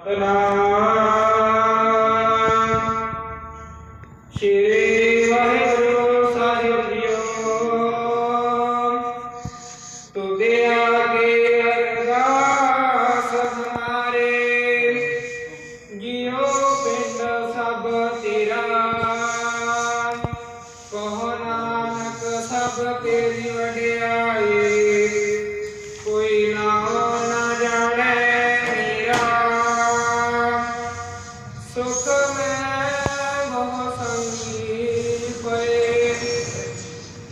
ਸਤਨਾਮ। ਸ਼੍ਰੀ ਵਾਹਿਗੁਰੂ ਸਾਹਿਬ ਜੀਓ। ਤੁਦੇ ਆਗੇ ਅਰਦਾਸ ਹਮਾਰੇ ਜਿਉ ਪਿੰਡ ਸਭ ਤੇਰਾ। ਕਹੋ ਨਾਨਕ ਸਭ ਤੇਰੀ ਵਡਿਆਈ।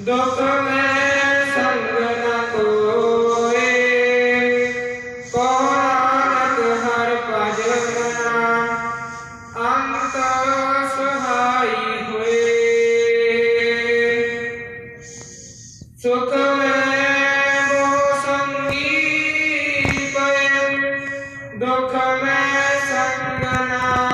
ਦੁਖ ਮੈਂ ਸੰਗ ਨ ਕੋਏ ਕੋ ਨਾਨਕ ਹਰ ਭਜ ਅੰਤ ਸਹਾਈ ਹੋਏ ਸੁਖ ਮੈਂ ਬਹੁ ਸੰਗੀ ਪਏ ਦੁਖ ਮੈਂ ਸੰਗ ਨਾ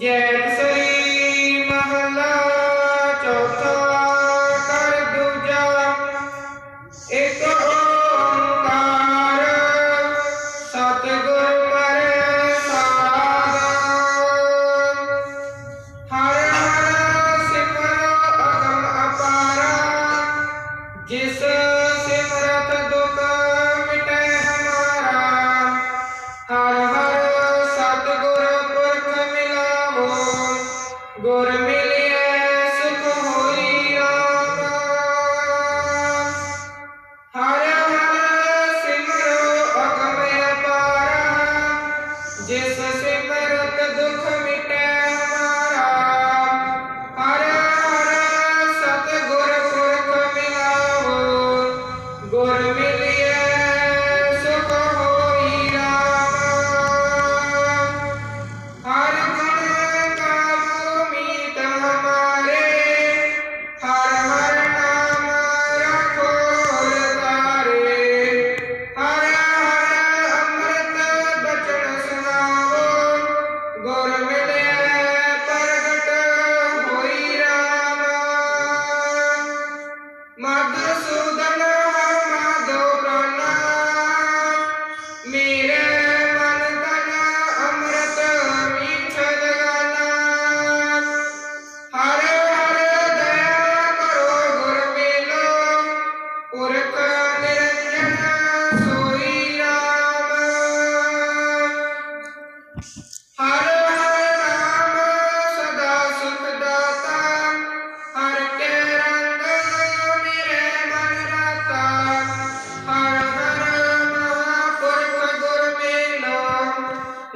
ਜੈਤ ਸ੍ਰੀ ਮਹਲਾ ਚੌਥਾ ਕਰ ਦੂਜਾ, ਇੱਕ ਓੰਕਾਰ ਸਤਿਗੁਰ ਪ੍ਰਸਾਦ। ਹਰ ਹਰ ਸਿਮਰੋ ਅਗਮ ਅਪਾਰਾ, ਜਿਸ Guru